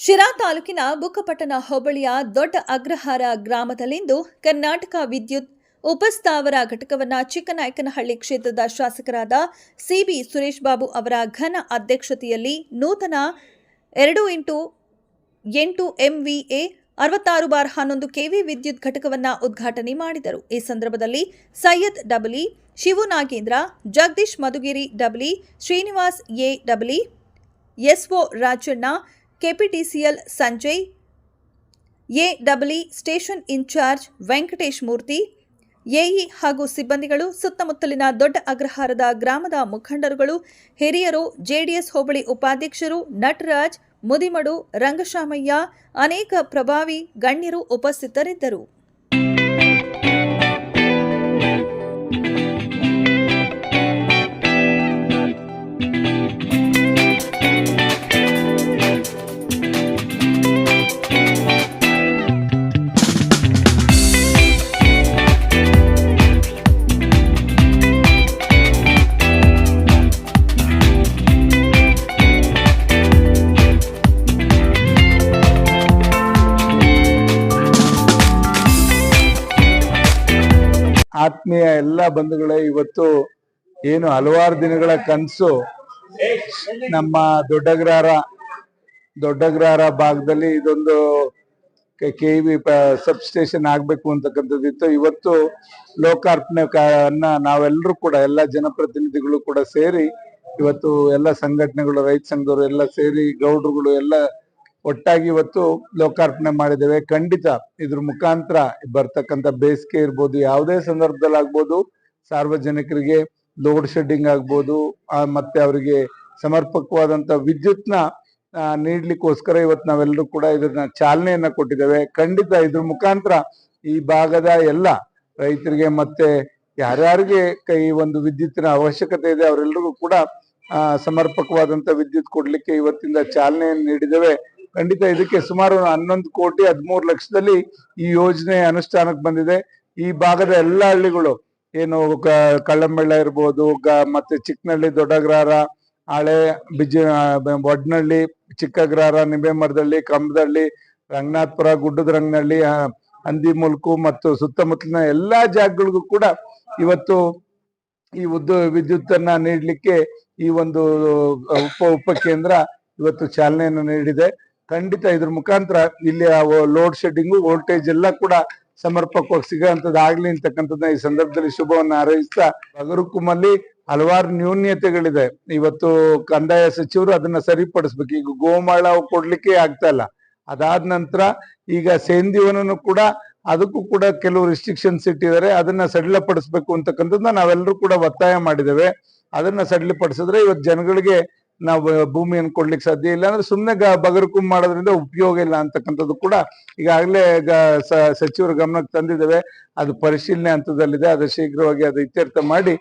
ಶಿರಾ ತಾಲೂಕಿನ ಬುಕ್ಕಪಟ್ಟಣ ಹೋಬಳಿಯ ದೊಡ್ಡ ಅಗ್ರಹಾರ ಗ್ರಾಮದಲ್ಲಿಂದು ಕರ್ನಾಟಕ ವಿದ್ಯುತ್ ಉಪಸ್ಥಾವರ ಘಟಕವನ್ನು ಚಿಕ್ಕನಾಯಕನಹಳ್ಳಿ ಕ್ಷೇತ್ರದ ಶಾಸಕರಾದ ಸಿಬಿ ಸುರೇಶ್ ಬಾಬು ಅವರ ಘನ ಅಧ್ಯಕ್ಷತೆಯಲ್ಲಿ ನೂತನ ಎರಡು ಇಂಟು ಎಂಟು ಎಂವಿಎ ಅರವತ್ತಾರು ಬಾರ್ ಹನ್ನೊಂದು ಕೆವಿ ವಿದ್ಯುತ್ ಘಟಕವನ್ನು ಉದ್ಘಾಟನೆ ಮಾಡಿದರು. ಈ ಸಂದರ್ಭದಲ್ಲಿ ಸೈಯದ್ ಡಬಲಿ, ಶಿವು ನಾಗೇಂದ್ರ, ಜಗದೀಶ್ ಮಧುಗಿರಿ ಡಬಲಿ, ಶ್ರೀನಿವಾಸ್ ಎ ಡಬಲಿ, ಎಸ್ಒ ರಾಜಣ್ಣ ಕೆಪಿಟಿಸಿಎಲ್ ಸಂಜಯ್ ಎ ಡಬಲಿ station incharge Venkatesh Murthy, AE ಹಾಗೂ ಸಿಬ್ಬಂದಿಗಳು ಸುತ್ತಮುತ್ತಲಿನ ದೊಡ್ಡ ಅಗ್ರಹಾರದ ಗ್ರಾಮದ ಮುಖಂಡರುಗಳು, ಹಿರಿಯರು, ಜೆಡಿಎಸ್ ಹೋಬಳಿ ಉಪಾಧ್ಯಕ್ಷರು, ನಟರಾಜ್, ಮುದಿಮಡು, ರಂಗಶಾಮಯ್ಯ, ಅನೇಕ ಪ್ರಭಾವಿ ಗಣ್ಯರು ಉಪಸ್ಥಿತರಿದ್ದರು. ಆತ್ಮೀಯ ಎಲ್ಲ ಬಂಧುಗಳೇ, ಇವತ್ತು ಏನು ಹಲವಾರು ದಿನಗಳ ಕನಸು ನಮ್ಮ ದೊಡ್ಡಗ್ರಹಾರ ದೊಡ್ಡಗ್ರಹಾರ ಭಾಗದಲ್ಲಿ ಇದೊಂದು ಕೆ ವಿ, ಸಬ್ ಸ್ಟೇಷನ್ ಆಗ್ಬೇಕು ಅಂತಕ್ಕಂಥದ್ದಿತ್ತು ಇವತ್ತು ಲೋಕಾರ್ಪಣೆ ನಾವೆಲ್ಲರೂ ಕೂಡ, ಎಲ್ಲ ಜನಪ್ರತಿನಿಧಿಗಳು ಕೂಡ ಸೇರಿ, ಇವತ್ತು ಎಲ್ಲ ಸಂಘಟನೆಗಳು, ರೈತ ಸಂಘದವರು ಎಲ್ಲ ಸೇರಿ, ಗೌಡ್ರುಗಳು ಎಲ್ಲ ಒಟ್ಟಾಗಿ ಇವತ್ತು ಲೋಕಾರ್ಪಣೆ ಮಾಡಿದ್ದೇವೆ. ಖಂಡಿತ ಇದ್ರ ಮುಖಾಂತರ ಬರ್ತಕ್ಕಂಥ ಬೇಸಿಗೆ ಇರ್ಬೋದು, ಯಾವುದೇ ಸಂದರ್ಭದಲ್ಲಿ ಆಗ್ಬೋದು, ಸಾರ್ವಜನಿಕರಿಗೆ ಲೋಡ್ ಶೆಡ್ಡಿಂಗ್ ಆಗ್ಬೋದು ಮತ್ತೆ ಅವರಿಗೆ ಸಮರ್ಪಕವಾದಂತ ವಿದ್ಯುತ್ನ ನೀಡ್ಲಿಕ್ಕೋಸ್ಕರ ಇವತ್ತು ನಾವೆಲ್ಲರೂ ಕೂಡ ಇದನ್ನ ಚಾಲನೆಯನ್ನ ಕೊಟ್ಟಿದ್ದೇವೆ. ಖಂಡಿತ ಇದ್ರ ಮುಖಾಂತರ ಈ ಭಾಗದ ಎಲ್ಲ ರೈತರಿಗೆ ಮತ್ತೆ ಯಾರ್ಯಾರಿಗೆ ಕೈ ಒಂದು ವಿದ್ಯುತ್ತಿನ ಅವಶ್ಯಕತೆ ಇದೆ ಅವರೆಲ್ಲರಿಗೂ ಕೂಡ ಸಮರ್ಪಕವಾದಂತ ವಿದ್ಯುತ್ ಕೊಡ್ಲಿಕ್ಕೆ ಇವತ್ತಿಂದ ಚಾಲನೆಯನ್ನು ನೀಡಿದ್ದೇವೆ. ಖಂಡಿತ ಇದಕ್ಕೆ ಸುಮಾರು ಹನ್ನೊಂದು ಕೋಟಿ ಹದಿಮೂರು ಲಕ್ಷದಲ್ಲಿ ಈ ಯೋಜನೆ ಅನುಷ್ಠಾನಕ್ಕೆ ಬಂದಿದೆ. ಈ ಭಾಗದ ಎಲ್ಲ ಹಳ್ಳಿಗಳು, ಏನು ಕಳ್ಳಂಬಳ್ಳ ಇರ್ಬೋದು ಮತ್ತೆ ಚಿಕ್ಕನಹಳ್ಳಿ ದೊಡ್ಡಗ್ರಹಾರ ಹಳೆ ಬಿಜ ಒಡ್ನಹಳ್ಳಿ ಚಿಕ್ಕಗ್ರಹಾರ ನಿಂಬೆಮರದಳ್ಳಿ ಕಂಬದಳ್ಳಿ ರಂಗನಾಥಪುರ ಗುಡ್ಡದ ರಂಗನಹಳ್ಳಿ ಹಂದಿ ಮುಲ್ಕು ಮತ್ತು ಸುತ್ತಮುತ್ತಲಿನ ಎಲ್ಲಾ ಜಾಗಗಳಿಗೂ ಕೂಡ ಇವತ್ತು ಈ ಉದ್ದು ವಿದ್ಯುತ್ತನ್ನ ನೀಡಲಿಕ್ಕೆ ಈ ಒಂದು, ಉಪ ಉಪ ಕೇಂದ್ರ ಇವತ್ತು ಚಾಲನೆಯನ್ನು ನೀಡಿದೆ. ಖಂಡಿತ ಇದ್ರ ಮುಖಾಂತರ ಇಲ್ಲಿ ಲೋಡ್ ಶೆಡ್ಡಿಂಗು ವೋಲ್ಟೇಜ್ ಎಲ್ಲ ಕೂಡ ಸಮರ್ಪಕವಾಗಿ ಸಿಗೋಂಥದ್ದು ಆಗ್ಲಿ ಅಂತಕ್ಕಂಥದ್ದನ್ನ ಈ ಸಂದರ್ಭದಲ್ಲಿ ಶುಭವನ್ನು ಹಾರೈಸ್ತಾ ಬಗರುಕುಮಲ್ಲಿ ಹಲವಾರು ನ್ಯೂನ್ಯತೆಗಳಿದೆ ಇವತ್ತು ಕಂದಾಯ ಸಚಿವರು ಅದನ್ನ ಸರಿಪಡಿಸ್ಬೇಕು. ಈಗ ಗೋಮಾಳ ಕೊಡ್ಲಿಕ್ಕೆ ಆಗ್ತಾ ಇಲ್ಲ. ಅದಾದ ನಂತರ ಈಗ ಸೇಂದಿವನನ್ನು ಕೂಡ ಅದಕ್ಕೂ ಕೂಡ ಕೆಲವು ರಿಸ್ಟ್ರಿಕ್ಷನ್ಸ್ ಇಟ್ಟಿದ್ದಾರೆ. ಅದನ್ನ ಸಡಿಲಪಡಿಸ್ಬೇಕು ಅಂತಕ್ಕಂಥದ್ದನ್ನ ನಾವೆಲ್ಲರೂ ಕೂಡ ಒತ್ತಾಯ ಮಾಡಿದ್ದೇವೆ. ಅದನ್ನ ಸಡಿಲಪಡಿಸಿದ್ರೆ ಇವತ್ತು ಜನಗಳಿಗೆ ನಾವು ಭೂಮಿಯನ್ನು ಕೊಡ್ಲಿಕ್ಕೆ ಸಾಧ್ಯ ಇಲ್ಲ ಅಂದ್ರೆ ಸುಮ್ಮನೆ ಬಗರ್ಕುಂ ಮಾಡೋದ್ರಿಂದ ಉಪಯೋಗ ಇಲ್ಲ ಅಂತಕ್ಕಂಥದ್ದು ಕೂಡ ಈಗಾಗಲೇ ಸಚಿವರ ಗಮನಕ್ಕೆ ತಂದಿದ್ದೇವೆ. ಅದು ಪರಿಶೀಲನೆ ಹಂತದಲ್ಲಿದೆ. ಅದು ಶೀಘ್ರವಾಗಿ ಅದು ಇತ್ಯರ್ಥ ಮಾಡಿ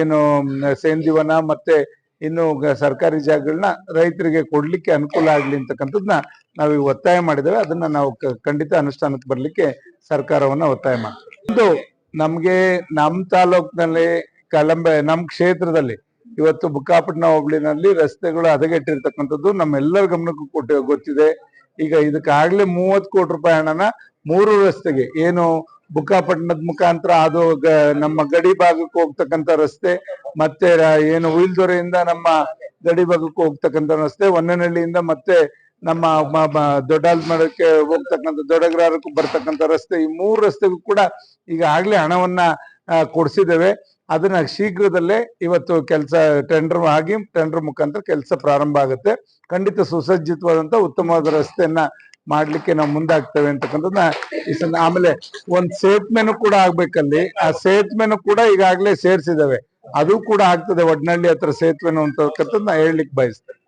ಏನು ಸೇಂದಿವನ ಮತ್ತೆ ಇನ್ನು ಸರ್ಕಾರಿ ಜಾಗಗಳನ್ನ ರೈತರಿಗೆ ಕೊಡ್ಲಿಕ್ಕೆ ಅನುಕೂಲ ಆಗ್ಲಿ ಅಂತಕ್ಕಂಥದ್ನ ನಾವೀಗ ಒತ್ತಾಯ ಮಾಡಿದ್ದೇವೆ. ಅದನ್ನ ನಾವು ಖಂಡಿತ ಅನುಷ್ಠಾನಕ್ಕೆ ಬರ್ಲಿಕ್ಕೆ ಸರ್ಕಾರವನ್ನ ಒತ್ತಾಯ ಮಾಡ್ತೀವಿ. ಇದು ನಮ್ಗೆ, ನಮ್ ತಾಲೂಕಿನಲ್ಲಿ ಕಲಂಬೆ, ನಮ್ ಕ್ಷೇತ್ರದಲ್ಲಿ ಇವತ್ತು ಬುಕ್ಕಾಪಟ್ಟಣ ಹೋಬಳಿನಲ್ಲಿ ರಸ್ತೆಗಳು ಹದಗೆಟ್ಟಿರ್ತಕ್ಕಂಥದ್ದು ನಮ್ಮೆಲ್ಲರ ಗಮನಕ್ಕೂ ಕೊಟ್ಟು ಗೊತ್ತಿದೆ. ಈಗ ಇದಕ್ಕಾಗ್ಲೇ ಮೂವತ್ತು ಕೋಟಿ ರೂಪಾಯಿ ಹಣನ ಮೂರು ರಸ್ತೆಗೆ, ಏನು ಬುಕ್ಕಾಪಟ್ಟಣದ ಮುಖಾಂತರ ಅದು ನಮ್ಮ ಗಡಿ ಭಾಗಕ್ಕೆ ಹೋಗ್ತಕ್ಕಂಥ ರಸ್ತೆ, ಮತ್ತೆ ಏನು ಉಯಿಲ್ದೊರೆಯಿಂದ ನಮ್ಮ ಗಡಿ ಭಾಗಕ್ಕೆ ಹೋಗ್ತಕ್ಕಂಥ ರಸ್ತೆ ಒನ್ನನಹಳ್ಳಿಯಿಂದ ಮತ್ತೆ ನಮ್ಮ ಮ- ಮಡಕ್ಕೆ ದೊಡ್ಡಾಲ್ಮರಕ್ಕೆ ಹೋಗ್ತಕ್ಕಂಥ ದೊಡ್ಡಗ್ರಹಕ್ಕೂ ಬರ್ತಕ್ಕಂಥ ರಸ್ತೆ, ಈ ಮೂರು ರಸ್ತೆಗೂ ಕೂಡ ಈಗ ಆಗ್ಲೇ ಹಣವನ್ನ ಕೊಡ್ಸಿದ್ದೇವೆ. ಅದನ್ನ ಶೀಘ್ರದಲ್ಲೇ ಇವತ್ತು ಕೆಲಸ ಟೆಂಡರ್ ಆಗಿ ಟೆಂಡರ್ ಮುಖಾಂತರ ಕೆಲಸ ಪ್ರಾರಂಭ ಆಗುತ್ತೆ. ಖಂಡಿತ ಸುಸಜ್ಜಿತವಾದಂತ ಉತ್ತಮವಾದ ರಸ್ತೆಯನ್ನ ಮಾಡ್ಲಿಕ್ಕೆ ನಾವು ಮುಂದಾಗ್ತೇವೆ ಅಂತಕ್ಕಂಥದ್ದನ್ನ ಆಮೇಲೆ ಒಂದ್ ಸೇತ್ಮೆನು ಕೂಡ ಆಗ್ಬೇಕಲ್ಲಿ. ಆ ಸೇತ್ಮೆನು ಕೂಡ ಈಗಾಗಲೇ ಸೇರ್ಸಿದಾವೆ. ಅದು ಕೂಡ ಆಗ್ತದೆ. ಒಡ್ನಳ್ಳಿ ಹತ್ರ ಸೇತುವೆನು ನಾ ಹೇಳಲಿಕ್ಕೆ ಬಯಸ್ತೇನೆ.